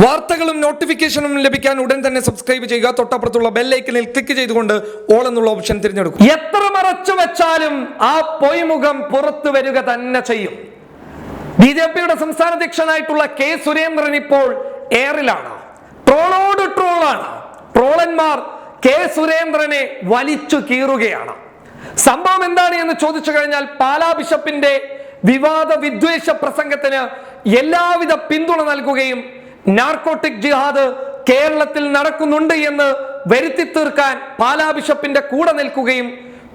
വാർത്തകളും നോട്ടിഫിക്കേഷനും ലഭിക്കാൻ ഉടൻ തന്നെ സബ്സ്ക്രൈബ് ചെയ്യുക. തൊട്ടപ്പുറത്തുള്ള ബെല്ലൈക്കനിൽ ക്ലിക്ക് ചെയ്തുകൊണ്ട് ഓൾ എന്നുള്ള ഓപ്ഷൻ തിരഞ്ഞെടുക്കും എത്ര മറച്ചു വെച്ചാലും ആ പൊയ്മുഖം പുറത്തു വരിക തന്നെ ചെയ്യും. ബി ജെ പിയുടെ സംസ്ഥാന അധ്യക്ഷനായിട്ടുള്ള കെ സുരേന്ദ്രൻ ഇപ്പോൾ എയറിലാണ് ട്രോളോട് ട്രോളാണ്. ട്രോളന്മാർ കെ സുരേന്ദ്രനെ വലിച്ചു കീറുകയാണ്. സംഭവം എന്താണ് എന്ന് ചോദിച്ചു കഴിഞ്ഞാൽ പാലാ ബിഷപ്പിന്റെ വിവാദ വിദ്വേഷ പ്രസംഗത്തിന് എല്ലാവിധ പിന്തുണ നൽകുകയും നാർക്കോട്ടിക് ജിഹാദ് കേരളത്തിൽ നടക്കുന്നുണ്ട് എന്ന് വരുത്തി തീർക്കാൻ പാലാ ബിഷപ്പിന്റെ കൂടെ നിൽക്കുകയും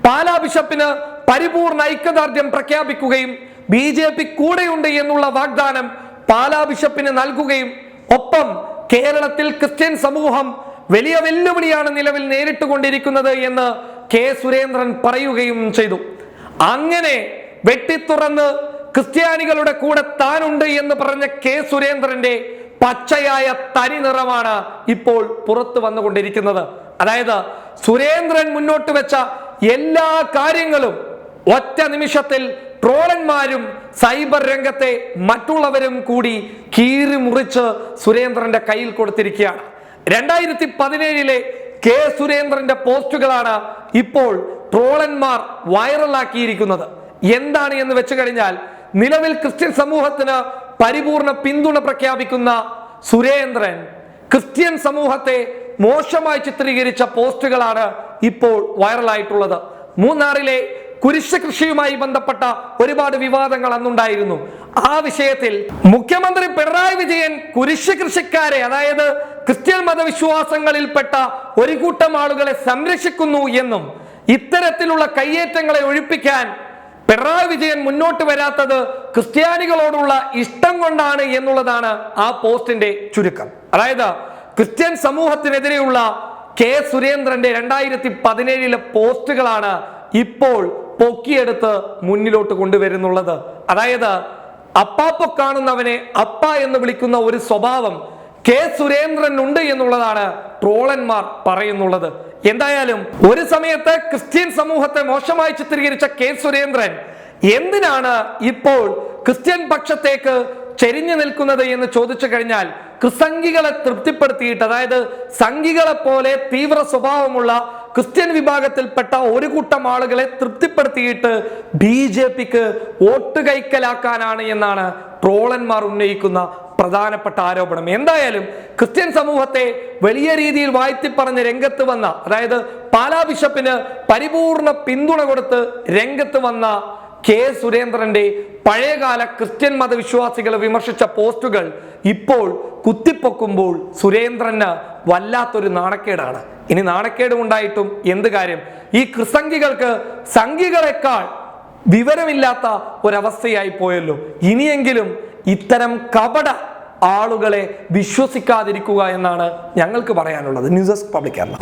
പാലാ ബിഷപ്പിന് പരിപൂർണ ഐക്യദാർഢ്യം പ്രഖ്യാപിക്കുകയും ബി ജെ പി കൂടെയുണ്ട് എന്നുള്ള വാഗ്ദാനം പാലാ ബിഷപ്പിന് നൽകുകയും ഒപ്പം കേരളത്തിൽ ക്രിസ്ത്യൻ സമൂഹം വലിയ വെല്ലുവിളിയാണ് നിലവിൽ നേരിട്ടുകൊണ്ടിരിക്കുന്നത് എന്ന് കെ സുരേന്ദ്രൻ പറയുകയും ചെയ്തു. അങ്ങനെ വെട്ടിത്തുറന്ന് ക്രിസ്ത്യാനികളുടെ കൂടെ താനുണ്ട് എന്ന് പറഞ്ഞ കെ സുരേന്ദ്രന്റെ പച്ചയായ തനി നിറമാണ് ഇപ്പോൾ പുറത്തു വന്നുകൊണ്ടിരിക്കുന്നത്. അതായത് സുരേന്ദ്രൻ മുന്നോട്ട് വെച്ച എല്ലാ കാര്യങ്ങളും ഒറ്റ നിമിഷത്തിൽ ട്രോളന്മാരും സൈബർ രംഗത്തെ മറ്റുള്ളവരും കൂടി കീറി മുറിച്ച് സുരേന്ദ്രന്റെ കയ്യിൽ കൊടുത്തിരിക്കുകയാണ്. രണ്ടായിരത്തി പതിനേഴിലെ കെ സുരേന്ദ്രന്റെ പോസ്റ്റുകളാണ് ഇപ്പോൾ ട്രോളന്മാർ വൈറലാക്കിയിരിക്കുന്നത്. എന്താണ് എന്ന് വെച്ചു കഴിഞ്ഞാൽ നിലവിൽ ക്രിസ്ത്യൻ സമൂഹത്തിന് പരിപൂർണ പിന്തുണ പ്രഖ്യാപിക്കുന്ന സുരേന്ദ്രൻ ക്രിസ്ത്യൻ സമൂഹത്തെ മോശമായി ചിത്രീകരിച്ച പോസ്റ്റുകളാണ് ഇപ്പോൾ വൈറലായിട്ടുള്ളത്. മൂന്നാറിലെ കുരിശ് കൃഷിയുമായി ബന്ധപ്പെട്ട ഒരുപാട് വിവാദങ്ങൾ അന്നുണ്ടായിരുന്നു. ആ വിഷയത്തിൽ മുഖ്യമന്ത്രി പിണറായി വിജയൻ കുരിശ് കൃഷിക്കാരെ അതായത് ക്രിസ്ത്യൻ മതവിശ്വാസങ്ങളിൽപ്പെട്ട ഒരു കൂട്ടം ആളുകളെ സംരക്ഷിക്കുന്നു എന്നും ഇത്തരത്തിലുള്ള കയ്യേറ്റങ്ങളെ ഒഴിപ്പിക്കാൻ പിണറായി വിജയൻ മുന്നോട്ട് വരാത്തത് ക്രിസ്ത്യാനികളോടുള്ള ഇഷ്ടം കൊണ്ടാണ് എന്നുള്ളതാണ് ആ പോസ്റ്റിന്റെ ചുരുക്കം. അതായത് ക്രിസ്ത്യൻ സമൂഹത്തിനെതിരെയുള്ള കെ സുരേന്ദ്രന്റെ രണ്ടായിരത്തി പതിനേഴിലെ പോസ്റ്റുകളാണ് ഇപ്പോൾ പൊക്കിയെടുത്ത് മുന്നിലോട്ട് കൊണ്ടുവരുന്നുള്ളത്. അതായത് അപ്പാപ്പ കാണുന്നവനെ അപ്പ എന്ന് വിളിക്കുന്ന ഒരു സ്വഭാവം കെ സുരേന്ദ്രൻ ഉണ്ട് എന്നുള്ളതാണ് ട്രോളന്മാർ പറയുന്നുള്ളത്. എന്തായാലും ഒരു സമയത്ത് ക്രിസ്ത്യൻ സമൂഹത്തെ മോശമായി ചിത്രീകരിച്ച കെ സുരേന്ദ്രൻ എന്തിനാണ് ഇപ്പോൾ ക്രിസ്ത്യൻ പക്ഷത്തേക്ക് ചെരിഞ്ഞു നിൽക്കുന്നത് എന്ന് ചോദിച്ചു കഴിഞ്ഞാൽ ക്രിസംഗികളെ തൃപ്തിപ്പെടുത്തിയിട്ട് അതായത് സംഘികളെ പോലെ തീവ്ര സ്വഭാവമുള്ള ക്രിസ്ത്യൻ വിഭാഗത്തിൽപ്പെട്ട ഒരു കൂട്ടം ആളുകളെ തൃപ്തിപ്പെടുത്തിയിട്ട് ബി ജെ പിക്ക് വോട്ട് കൈക്കലാക്കാനാണ് എന്നാണ് ട്രോളന്മാർ ഉന്നയിക്കുന്ന പ്രധാനപ്പെട്ട ആരോപണം. എന്തായാലും ക്രിസ്ത്യൻ സമൂഹത്തെ വലിയ രീതിയിൽ വാഴ്ത്തി പറഞ്ഞ് രംഗത്ത് വന്ന അതായത് പാലാ ബിഷപ്പിന് പരിപൂർണ പിന്തുണ കൊടുത്ത് രംഗത്ത് വന്ന കെ സുരേന്ദ്രന്റെ പഴയകാല ക്രിസ്ത്യൻ മതവിശ്വാസികളെ വിമർശിച്ച പോസ്റ്റുകൾ ഇപ്പോൾ കുത്തിപ്പൊക്കുമ്പോൾ സുരേന്ദ്രന് വല്ലാത്തൊരു നാണക്കേടാണ്. ഇനി നാണക്കേടും ഉണ്ടായിട്ടും എന്ത് കാര്യം? ഈ ക്രിസംഖികൾക്ക് സംഘികളെക്കാൾ വിവരമില്ലാത്ത ഒരവസ്ഥയായി പോയല്ലോ. ഇനിയെങ്കിലും ഇത്തരം കപട ആളുകളെ വിശ്വസിക്കാതിരിക്കുക എന്നാണ് ഞങ്ങൾക്ക് പറയാനുള്ളത്. News desk public Kerala.